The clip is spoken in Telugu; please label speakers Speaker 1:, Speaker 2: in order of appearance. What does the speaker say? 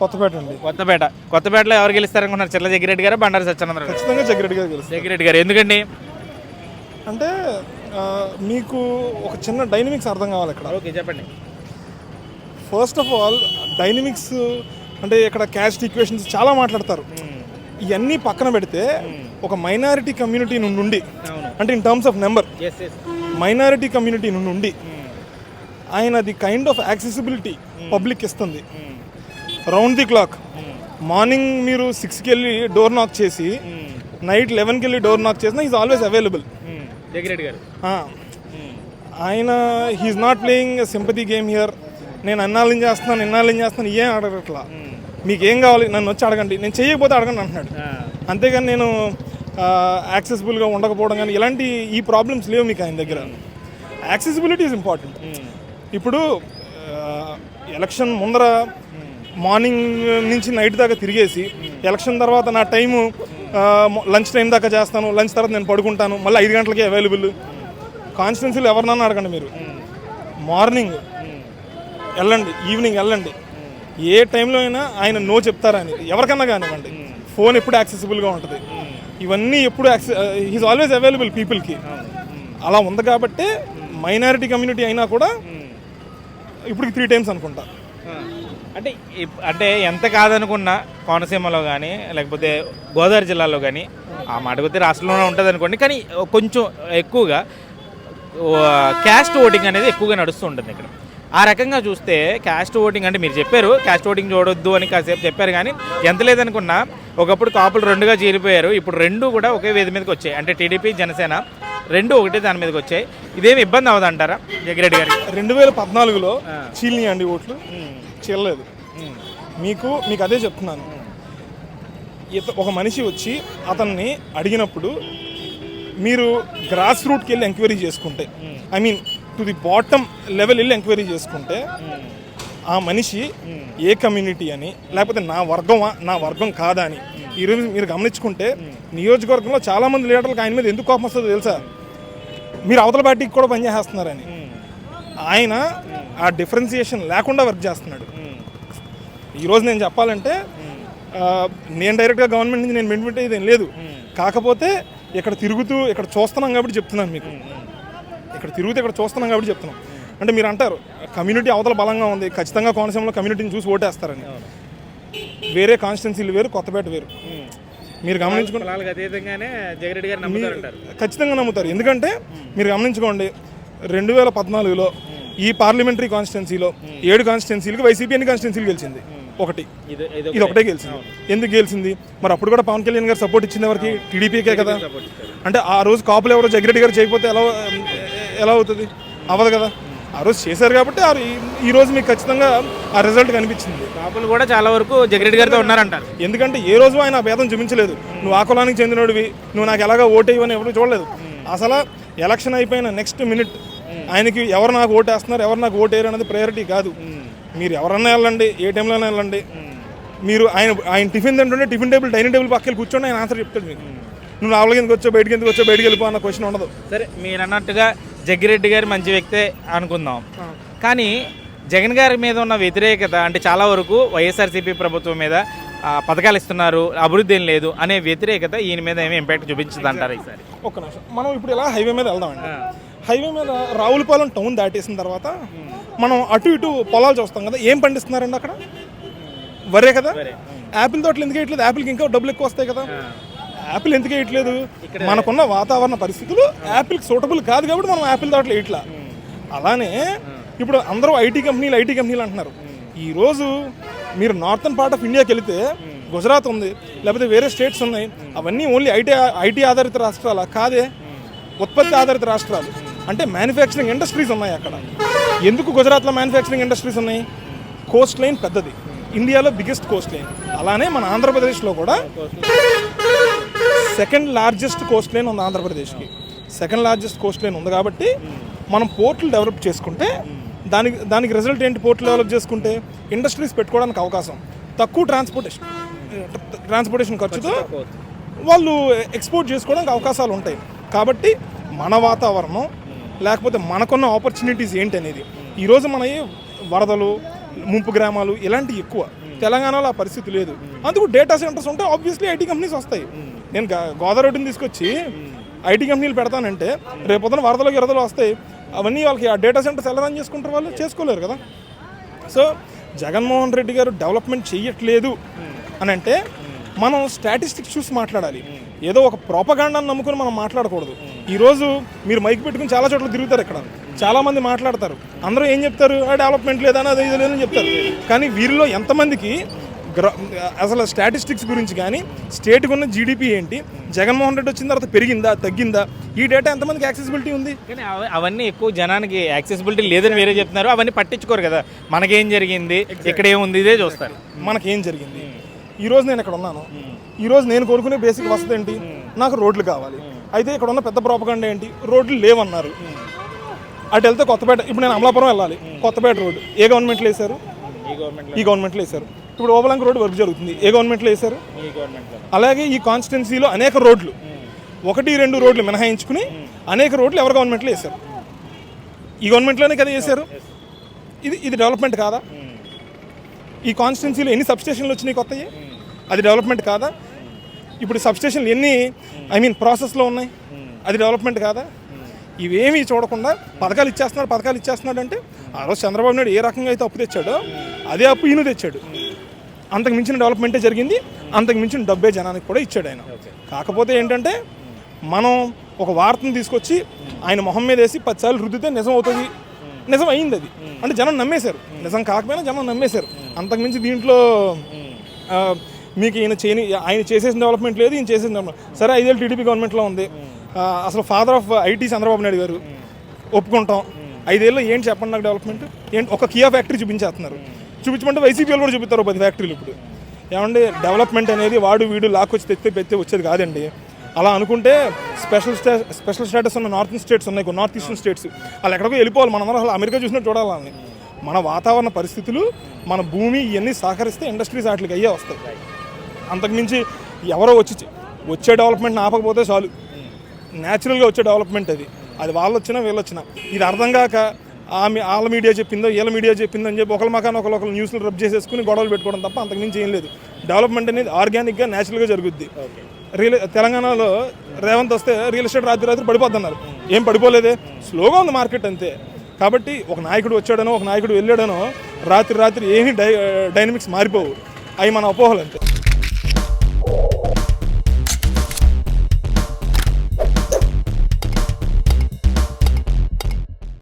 Speaker 1: కొత్తపేట అండి.
Speaker 2: కొత్తపేట. కొత్తపేటలో ఎవరు గెలుస్తారనుకుంటున్నారు? చిల్ల జగ్గిరెడ్డి గారు బండారు సత్యనంద్ర గారు.
Speaker 1: ఖచ్చితంగా జగ్గిరెడ్డి గారు గెలుస్తారు.
Speaker 2: జగ్గిరెడ్డి గారు. ఎందుకండి?
Speaker 1: అంటే మీకు ఒక చిన్న డైనమిక్స్ అర్థం కావాలి ఇక్కడ.
Speaker 2: ఓకే చెప్పండి.
Speaker 1: ఫస్ట్ ఆఫ్ ఆల్ డైనమిక్స్ అంటే ఇక్కడ క్యాస్ట్ ఈక్వేషన్స్ చాలా మాట్లాడతారు. ఇవన్నీ పక్కన పెడితే ఒక మైనారిటీ కమ్యూనిటీ నుండి అంటే in terms of number minority community నుండి ఆయన the kind of accessibility public ఇస్తుంది. Round the clock. మార్నింగ్ మీరు సిక్స్కి వెళ్ళి డోర్ నాక్ చేసి నైట్ లెవెన్కి వెళ్ళి డోర్ నాక్ చేసినా ఈజ్ ఆల్వేస్ అవైలబుల్.
Speaker 2: గారు
Speaker 1: ఆయన he's not playing sympathy game here. నేను అన్నాళ్ళు చేస్తున్నాను ఇన్నాళ్ళు చేస్తున్నాను ఏం అడగట్లా మీకు ఏం కావాలి? నన్ను వచ్చి అడగండి. నేను చేయకపోతే అడగండి అంటున్నాడు. అంతేగాని నేను యాక్సెసిబుల్గా ఉండకపోవడం కానీ ఇలాంటి ఈ ప్రాబ్లమ్స్ లేవు మీకు ఆయన దగ్గర. Accessibility is important. ఇప్పుడు ఎలక్షన్ ముందర మార్నింగ్ నుంచి నైట్ దాకా తిరిగేసి ఎలక్షన్ తర్వాత నా టైము లంచ్ టైం దాకా చేస్తాను లంచ్ తర్వాత నేను పడుకుంటాను మళ్ళీ ఐదు గంటలకి అవైలబుల్. కాన్స్టిట్యున్సీలు ఎవరినన్నా అడగండి మీరు. మార్నింగ్ వెళ్ళండి ఈవినింగ్ వెళ్ళండి. ఏ టైంలో అయినా ఆయన నో చెప్తారని ఎవరికన్నా కానివ్వండి. ఫోన్ ఎప్పుడు యాక్సెసిబుల్గా ఉంటుంది. ఇవన్నీ ఎప్పుడు హీస్ ఆల్వేస్ అవైలబుల్ పీపుల్కి అలా ఉంది కాబట్టి మైనారిటీ కమ్యూనిటీ అయినా కూడా ఇప్పటికి త్రీ టైమ్స్ అనుకుంటా.
Speaker 2: అంటే ఇప్- అంటే ఎంత కాదనుకున్నా కోనసీమలో కానీ లేకపోతే గోదావరి జిల్లాలో కానీ ఆ మాటకొస్తే రాష్ట్రంలోనే ఉంటుంది అనుకోండి కానీ కొంచెం ఎక్కువగా క్యాస్ట్ ఓటింగ్ అనేది ఎక్కువగా నడుస్తూ ఉంటుంది ఇక్కడ. ఆ రకంగా చూస్తే క్యాస్ట్ ఓటింగ్ అంటే మీరు చెప్పారు క్యాస్ట్ ఓటింగ్ చూడొద్దు అని కాసేపు చెప్పారు కానీ ఎంత లేదనుకున్నా ఒకప్పుడు కాపులు రెండుగా చీలిపోయారు ఇప్పుడు రెండు కూడా ఒకే వేది మీదకి వచ్చాయి. అంటే టీడీపీ జనసేన రెండు ఒకటే దాని మీదకి వచ్చాయి. ఇదేమి ఇబ్బంది అవ్వదంటారా జగిరెడ్డి గారికి?
Speaker 1: రెండు వేల పద్నాలుగులో చీలినాయండి ఓట్లు. చీలలేదు. మీకు మీకు అదే చెప్తున్నాను. ఇత- ఒక మనిషి వచ్చి అతన్ని అడిగినప్పుడు మీరు గ్రాస్ రూట్కి వెళ్ళి ఎంక్వైరీ చేసుకుంటే I mean to the bottom level వెళ్ళి ఎంక్వైరీ చేసుకుంటే ఆ మనిషి ఏ కమ్యూనిటీ అని లేకపోతే నా వర్గమా నా వర్గం కాదా అని ఈరోజు మీరు గమనించుకుంటే నియోజకవర్గంలో చాలామంది లీడర్లకు ఆయన మీద ఎందుకు కోపం వస్తుందో తెలుసా? మీరు అవతల పార్టీకి కూడా పనిచేసేస్తున్నారని ఆయన ఆ డిఫరెన్సియేషన్ లేకుండా వర్క్ చేస్తున్నాడు. ఈరోజు నేను చెప్పాలంటే నేను డైరెక్ట్గా గవర్నమెంట్ నుంచి నేను బెనిఫిట్ అయ్యేది ఏం లేదు. కాకపోతే ఇక్కడ తిరుగుతూ ఇక్కడ చూస్తున్నాం కాబట్టి చెప్తున్నాను మీకు. ఇక్కడ తిరుగుతూ ఇక్కడ చూస్తున్నాం కాబట్టి చెప్తున్నాం. అంటే మీరు అంటారు కమ్యూనిటీ అవతల బలంగా ఉంది ఖచ్చితంగా కోనసీమలో కమ్యూనిటీని చూసి ఓటేస్తారని. వేరే కాన్స్టిట్యున్సీలు వేరు కొత్తపేట వేరు. మీరు
Speaker 2: అతీతంగానే గారు నమ్ముతారంటారు.
Speaker 1: ఖచ్చితంగా నమ్ముతారు. ఎందుకంటే మీరు గమనించుకోండి రెండు వేల పద్నాలుగులో ఈ పార్లమెంటరీ కాన్స్టిట్యున్సీలో ఏడు కాన్స్టిట్యున్సీలకి వైసీపీ ఎన్ని కాన్స్టిట్యున్సీలు గెలిచింది. ఒకటి.
Speaker 2: ఇది
Speaker 1: ఒకటే. గెలిచింది. ఎందుకు గెలిచింది? మరి అప్పుడు కూడా పవన్ కళ్యాణ్ గారు సపోర్ట్ ఇచ్చింది ఎవరికి? టీడీపీకే కదా. అంటే ఆ రోజు కాపులు ఎవరో జగ్గిరెడ్డి గారు చేయకపోతే ఎలా ఎలా అవుతుంది? అవ్వదు కదా. ఆ రోజు చేశారు కాబట్టి ఆ ఈ- రోజు మీకు ఖచ్చితంగా ఆ రిజల్ట్ కనిపించింది.
Speaker 2: కాపులు కూడా చాలా వరకు జగిరెడ్డి గారితో ఉన్నారంటారు.
Speaker 1: ఎందుకంటే ఏ రోజు ఆయన ఆ భేదం చూపించలేదు. నువ్వు ఆ కులానికి చెందినోడివి నువ్వు నాకు ఎలాగా ఓటేయవని ఎవరు చూడలేదు. అసలు ఎలక్షన్ అయిపోయిన నెక్స్ట్ మినిట్ ఆయనకి ఎవరు నాకు ఓటేస్తున్నారు ఎవరు నాకు ఓటేయరు అనేది ప్రయారిటీ కాదు. మీరు ఎవరన్నా వెళ్ళండి ఏ టైంలోనే వెళ్ళండి. మీరు ఆయన ఆయన టిఫిన్ తింటుంటే టిఫిన్ టేబుల్ డైనింగ్ టేబుల్ పక్కన కూర్చొని ఆయన ఆన్సర్ చెప్తాడు మీకు. నువ్వు లోపలికి ఎందుకు వచ్చావు బయటికి ఎందుకు వచ్చావు బయటికి వెళ్ళిపో అన్న క్వశ్చన్ ఉండదు.
Speaker 2: సరే మీరు అన్నట్టుగా జగ్గిరెడ్డి గారు మంచి వ్యక్తే అనుకుందాం. కానీ జగన్ గారి మీద ఉన్న వ్యతిరేకత అంటే చాలా వరకు వైఎస్ఆర్సీపీ ప్రభుత్వం మీద పథకాలు ఇస్తున్నారు అభివృద్ధి ఏం లేదు అనే వ్యతిరేకత ఈయన మీద ఏమి ఇంపాక్ట్ చూపించదు అంటారు ఈసారి.
Speaker 1: ఒక్క నిమిషం. మనం ఇప్పుడు ఇలా హైవే మీద వెళ్దామండి హైవే మీద రావులపాలెం టౌన్ దాటేసిన తర్వాత మనం అటు ఇటు పొలాలు చూస్తాం కదా ఏం పండిస్తున్నారండి అక్కడ? వరే కదా? యాపిల్ తోటలు ఎందుకు వేయట్లేదు? యాపిల్కి ఇంకా డబ్బులు ఎక్కువ వస్తాయి కదా. యాపిల్ ఎందుకు వేయట్లేదు? మనకున్న వాతావరణ పరిస్థితులు యాపిల్కి సూటబుల్ కాదు కాబట్టి మనం యాపిల్ తోటలు వేయట్లా. అలానే ఇప్పుడు అందరూ ఐటీ కంపెనీలు ఐటీ కంపెనీలు అంటున్నారు. ఈరోజు మీరు నార్థన్ పార్ట్ ఆఫ్ ఇండియాకి వెళితే గుజరాత్ ఉంది లేకపోతే వేరే స్టేట్స్ ఉన్నాయి. అవన్నీ ఓన్లీ ఐటీ ఐటీ ఆధారిత రాష్ట్రాలా? కాదే. ఉత్పత్తి ఆధారిత రాష్ట్రాలు. అంటే మ్యానుఫ్యాక్చరింగ్ ఇండస్ట్రీస్ ఉన్నాయి అక్కడ. ఎందుకు గుజరాత్లో మ్యానుఫ్యాక్చరింగ్ ఇండస్ట్రీస్ ఉన్నాయి? కోస్ట్ లైన్ పెద్దది. ఇండియాలో బిగ్గెస్ట్ కోస్ట్ లైన్ అలానే మన ఆంధ్రప్రదేశ్లో కూడా సెకండ్ లార్జెస్ట్ కోస్ట్ లైన్ ఉంది ఆంధ్రప్రదేశ్కి. సెకండ్ లార్జెస్ట్ కోస్ట్ లైన్ ఉంది కాబట్టి మనం పోర్ట్లు డెవలప్ చేసుకుంటే దానికి దానికి రిజల్ట్ ఏంటి పోర్ట్లు డెవలప్ చేసుకుంటే? ఇండస్ట్రీస్ పెట్టుకోవడానికి అవకాశం. తక్కువ ట్రాన్స్పోర్టేషన్ ట్రాన్స్పోర్టేషన్ ఖర్చుతో వాళ్ళు ఎక్స్పోర్ట్ చేసుకోవడానికి అవకాశాలు ఉంటాయి. కాబట్టి మన వాతావరణం లేకపోతే మనకున్న ఆపర్చునిటీస్ ఏంటి అనేది. ఈరోజు మన వరదలు ముంపు గ్రామాలు ఇలాంటివి ఎక్కువ. తెలంగాణలో ఆ పరిస్థితి లేదు. అందుకు డేటా సెంటర్స్ ఉంటే ఆబ్వియస్లీ ఐటీ కంపెనీస్ వస్తాయి. నేను గోదావరి గోదావరిని తీసుకొచ్చి ఐటీ కంపెనీలు పెడతానంటే రేపొద్దున వరదలు గిరదలు వస్తాయి అవన్నీ వాళ్ళకి ఆ డేటా సెంటర్స్ ఎలా రన్ చేసుకుంటారు వాళ్ళు చేసుకోలేరు కదా. సో జగన్మోహన్ రెడ్డి గారు డెవలప్మెంట్ చేయట్లేదు అని అంటే మనం స్టాటిస్టిక్స్ చూసి మాట్లాడాలి. ఏదో ఒక ప్రోపగాండాన్ని నమ్ముకుని మనం మాట్లాడకూడదు. ఈరోజు మీరు మైక్ పెట్టుకుని చాలా చోట్ల తిరుగుతారు ఇక్కడ. చాలామంది మాట్లాడతారు. అందరూ ఏం చెప్తారు? "ఆ, డెవలప్మెంట్ లేదని అది ఇది లేదని చెప్తారు. కానీ వీరిలో ఎంతమందికి అసలు స్టాటిస్టిక్స్ గురించి కానీ స్టేట్కి ఉన్న జీడిపి ఏంటి జగన్మోహన్ రెడ్డి వచ్చిన తర్వాత పెరిగిందా తగ్గిందా? ఈ డేటా ఎంతమందికి యాక్సెసిబిలిటీ ఉంది?
Speaker 2: కానీ అవ- అవన్నీ ఎక్కువ జనానికి యాక్సెసిబిలిటీ లేదని వేరే చెప్తున్నారు. అవన్నీ పట్టించుకోరు కదా. మనకేం జరిగింది? ఇక్కడ ఏముంది ఇదే చూస్తారు.
Speaker 1: మనకేం జరిగింది? ఈరోజు నేను ఇక్కడ ఉన్నాను. ఈరోజు నేను కోరుకునే బేసిక్ వసతి ఏంటి? నాకు రోడ్లు కావాలి. అయితే ఇక్కడ ఉన్న పెద్ద ప్రోపగండ ఏంటి? రోడ్లు లేవన్నారు. అటు వెళ్తే కొత్తపేట ఇప్పుడు నేను అమలాపురం వెళ్ళాలి. కొత్తపేట రోడ్డు. ఏ గవర్నమెంట్లో వేశారు?
Speaker 2: ఈ
Speaker 1: గవర్నమెంట్లో వేశారు. ఇప్పుడు ఓబలంక రోడ్డు వర్క్ జరుగుతుంది. ఏ గవర్నమెంట్లో వేశారు? అలాగే ఈ కాన్స్టిట్యున్సీలో అనేక రోడ్లు. ఒకటి రెండు రోడ్లు మినహాయించుకుని అనేక రోడ్లు ఎవరి గవర్నమెంట్లో వేశారు? ఈ గవర్నమెంట్లోనే కదా వేశారు? ఇది ఇది డెవలప్మెంట్ కాదా? ఈ కాన్స్టిట్యున్సీలో ఎన్ని సబ్స్టేషన్లు వచ్చినాయి కొత్తవి అది డెవలప్మెంట్ కాదా? ఇప్పుడు సబ్స్టేషన్లు ఎన్ని ఐ మీన్ ప్రాసెస్లో ఉన్నాయి? అది డెవలప్మెంట్ కాదా? ఇవేమీ చూడకుండా పథకాలు ఇచ్చేస్తున్నాడు పథకాలు ఇచ్చేస్తున్నాడు అంటే ఆ రోజు చంద్రబాబు నాయుడు ఏ రకంగా అయితే అప్పు తెచ్చాడో అదే అప్పు ఈయన తెచ్చాడు. అంతకు మించిన డెవలప్మెంటే జరిగింది అంతకు మించిన డబ్బే జనానికి కూడా ఇచ్చాడు ఆయన. కాకపోతే ఏంటంటే మనం ఒక వార్తను తీసుకొచ్చి ఆయన మొహం మీద వేసి పదిసార్లు రుద్దితే నిజం అవుతుంది. నిజం అయింది అది. అంటే జనం నమ్మేశారు. నిజం కాకపోయినా జనం నమ్మేశారు. అంతకు మించి దీంట్లో మీకు ఈయన చేయని ఆయన చేసేసిన డెవలప్మెంట్ లేదు ఈయన చేసేసిన డెవలప్మెంట్ సరే ఐదేళ్ళు టీడీపీ గవర్నమెంట్లో ఉంది. అసలు father of IT Chandrababu Naidu garu ఒప్పుకుంటాం. ఐదేళ్ళు ఏంటి చెప్పండి నాకు డెవలప్మెంట్? ఏంటి ఒక కియా ఫ్యాక్టరీ చూపించేస్తున్నారు. చూపించమంటే వైసీపీ వాళ్ళు కూడా చూపిస్తారు పది ఫ్యాక్టరీలు ఇప్పుడు. ఏమంటే డెవలప్మెంట్ అనేది వాడు వీడు లాక్కొచ్చి తెస్తే పెత్తే వచ్చేది కాదండి. అలా అనుకుంటే స్పెషల్ స్టే స్పెషల్ స్టేటస్ ఉన్న నార్త్ స్టేట్స్ ఉన్నాయి నార్త్ ఈస్టర్న్ స్టేట్స్. వాళ్ళు ఎక్కడికో వెళ్ళిపోవాలి మనం అసలు అమెరికా చూసినట్టు చూడాలని మన వాతావరణ పరిస్థితులు మన భూమి ఇవన్నీ సహకరిస్తే ఇండస్ట్రీస్ వాటికి అయ్యే వస్తాయి. అంతకుమించి ఎవరో వచ్చి వచ్చే డెవలప్మెంట్ ఆపకపోతే చాలు. న్యాచురల్గా వచ్చే డెవలప్మెంట్ అది. అది వాళ్ళు వచ్చినా వీళ్ళు వచ్చినా ఇది అర్థం కాక ఆమె వాళ్ళ మీడియా చెప్పిందో వీళ్ళ మీడియా చెప్పిందో అని చెప్పి ఒకరి మకాన ఒకరు ఒకరు న్యూస్లు రబ్ చేసేసుకుని గొడవలు పెట్టుకోవడం తప్ప అంతకుమించి ఏం లేదు. డెవలప్మెంట్ అనేది ఆర్గానిక్గా న్యాచురల్గా జరుగుద్ది. రియల్ తెలంగాణలో రేవంత్ వస్తే రియల్ ఎస్టేట్ రాత్రి రాత్రి పడిపోతున్నారు ఏం పడిపోలేదే? స్లోగా ఉంది మార్కెట్ అంతే. కాబట్టి ఒక నాయకుడు వచ్చాడనో ఒక నాయకుడు వెళ్ళాడనో రాత్రి రాత్రి ఏమీ డై డైనమిక్స్ మారిపోవు. అవి మన అపోహలు అంతే